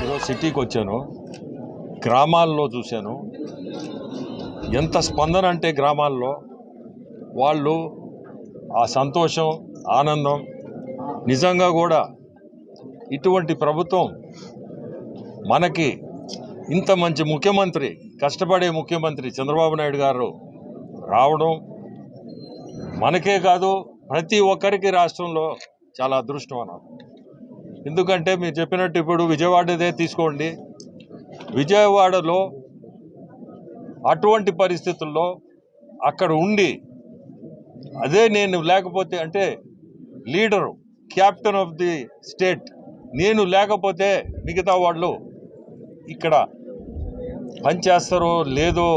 ఈరోజు సిటీకి వచ్చాను. గ్రామాల్లో చూశాను. ఎంత స్పందన అంటే గ్రామాల్లో వాళ్ళు ఆ సంతోషం ఆనందం నిజంగా కూడా ఇటువంటి ప్రభుత్వం మనకి ఇంత మంచి ముఖ్యమంత్రి కష్టపడే ముఖ్యమంత్రి చంద్రబాబు నాయుడు గారు రావడం మనకే కాదు ప్రతి ఒక్కరికి రాష్ట్రంలో చాలా అదృష్టం అన్నారు. ఎందుకంటే మీరు చెప్పినట్టు ఇప్పుడు విజయవాడదే తీసుకోండి. విజయవాడలో అటువంటి పరిస్థితుల్లో అక్కడ ఉండి అదే నేను లేకపోతే అంటే leader captain of the state నేను లేకపోతే మిగతా వాళ్ళు ఇక్కడ పనిచేస్తారో లేదో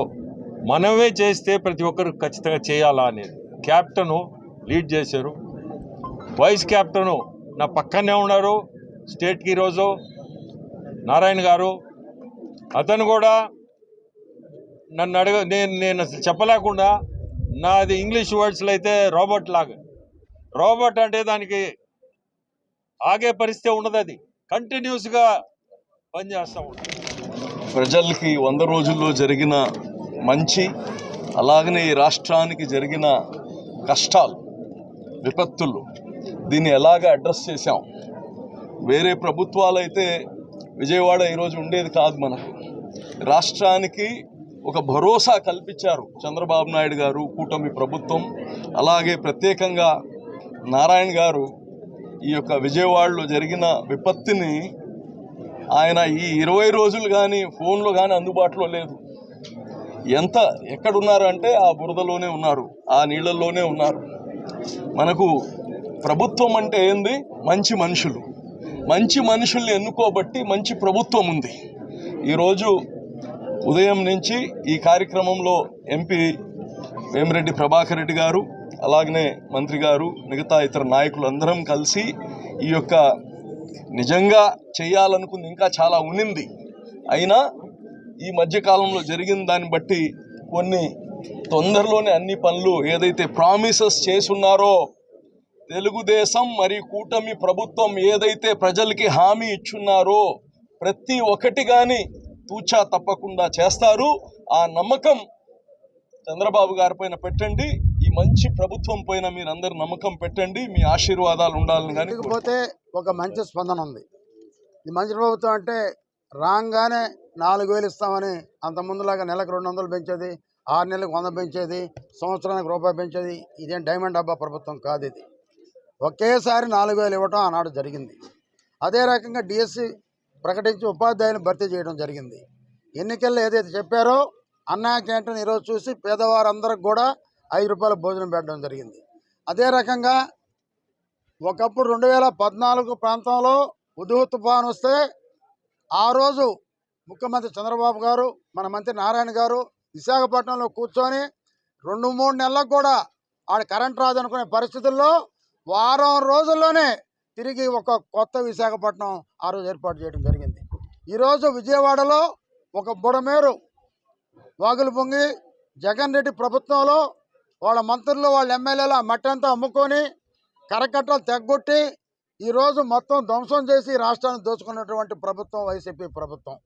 మనమే చేస్తే ప్రతి ఒక్కరు ఖచ్చితంగా చేయాలా అనేది. క్యాప్టెను లీడ్ చేశారు. వైస్ కెప్టెను నా పక్కనే ఉన్నారు స్టేట్కి ఈరోజు నారాయణ గారు. అతను కూడా నన్ను అడగ నేను నేను అసలు చెప్పలేకుండా నాది ఇంగ్లీష్ వర్డ్స్లో అయితే రోబోట్ లాగా. రోబోట్ అంటే దానికి ఆగే పరిస్థితి ఉండదు అది. కంటిన్యూస్గా పనిచేస్తూ ఉంటుంది ప్రజలకి వంద రోజుల్లో జరిగిన మంచి అలాగనే ఈ రాష్ట్రానికి జరిగిన కష్టాలు విపత్తులు దీన్ని ఎలాగ అడ్రస్ చేశాం? వేరే ప్రభుత్వాలు అయితే విజయవాడ ఈరోజు ఉండేది కాదు మనకు. రాష్ట్రానికి ఒక భరోసా కల్పించారు చంద్రబాబు నాయుడు గారు కూటమి ప్రభుత్వం. అలాగే ప్రత్యేకంగా నారాయణ గారు ఈ యొక్క విజయవాడలో జరిగిన విపత్తిని ఆయన ఈ ఇరవై రోజులు కానీ ఫోన్లో కానీ అందుబాటులో లేదు. ఎంత ఎక్కడున్నారు అంటే ఆ బురదలోనే ఉన్నారు ఆ నీళ్ళల్లోనే ఉన్నారు. మనకు ప్రభుత్వం అంటే ఏంది? మంచి మనుషులు. మంచి మనుషుల్ని ఎన్నుకోబట్టి మంచి ప్రభుత్వం ఉంది. ఈరోజు ఉదయం నుంచి ఈ కార్యక్రమంలో ఎంపీ వేమిరెడ్డి ప్రభాకర్ రెడ్డి గారు అలాగనే మంత్రి గారు మిగతా ఇతర నాయకులు అందరం కలిసి ఈ యొక్క నిజంగా చేయాలనుకుంది ఇంకా చాలా ఉనింది అయినా ఈ మధ్యకాలంలో జరిగిన దాన్ని బట్టి కొన్ని తొందరలోనే అన్ని పనులు ఏదైతే ప్రామిసెస్ చేసున్నారో తెలుగుదేశం మరియు కూటమి ప్రభుత్వం ఏదైతే ప్రజలకి హామీ ఇచ్చున్నారో ప్రతి ఒక్కటి కానీ తూచా తప్పకుండా చేస్తారు. ఆ నమ్మకం చంద్రబాబు గారి పైన పెట్టండి. ఈ మంచి ప్రభుత్వం పైన మీరందరూ నమ్మకం పెట్టండి. మీ ఆశీర్వాదాలు ఉండాలని కానీ పోతే ఒక మంచి స్పందన ఉంది. ఈ మంచి ప్రభుత్వం అంటే రాగానే నాలుగు వేలు ఇస్తామని అంతకుముందులాగా నెలకు రెండు వందలు పెంచేది ఆరు నెలలకు వంద పెంచేది సంవత్సరానికి రూపాయి పెంచేది ఇదేం డైమండ్ డబ్బా ప్రభుత్వం కాదు ఇది. ఒకేసారి నాలుగు వేలు ఇవ్వటం ఆనాడు జరిగింది. అదే రకంగా డిఎస్సి ప్రకటించి ఉపాధ్యాయులను భర్తీ చేయడం జరిగింది. ఎన్నికల్లో ఏదైతే చెప్పారో అన్నా క్యాంటీన్ ఈరోజు చూసి పేదవారందరికి కూడా ఐదు రూపాయల భోజనం పెట్టడం జరిగింది. అదే రకంగా ఒకప్పుడు రెండు వేల పద్నాలుగు ప్రాంతంలో ఉదుహు తుఫాన్ వస్తే ఆ రోజు ముఖ్యమంత్రి చంద్రబాబు గారు మన మంత్రి నారాయణ గారు విశాఖపట్నంలో కూర్చొని రెండు మూడు నెలలకు కూడా ఆడ కరెంట్ రాదనుకునే పరిస్థితుల్లో వారం రోజుల్లోనే తిరిగి ఒక కొత్త విశాఖపట్నం ఆ రోజు ఏర్పాటు చేయడం జరిగింది. ఈరోజు విజయవాడలో ఒక బుడమేరు వాగులు పొంగి జగన్ రెడ్డి ప్రభుత్వంలో వాళ్ళ మంత్రులు వాళ్ళ ఎమ్మెల్యేలు ఆ మట్టంతా అమ్ముకొని కరకట్టలు తెగ్గొట్టి ఈరోజు మొత్తం ధ్వంసం చేసి రాష్ట్రాన్ని దోచుకున్నటువంటి ప్రభుత్వం వైసీపీ ప్రభుత్వం.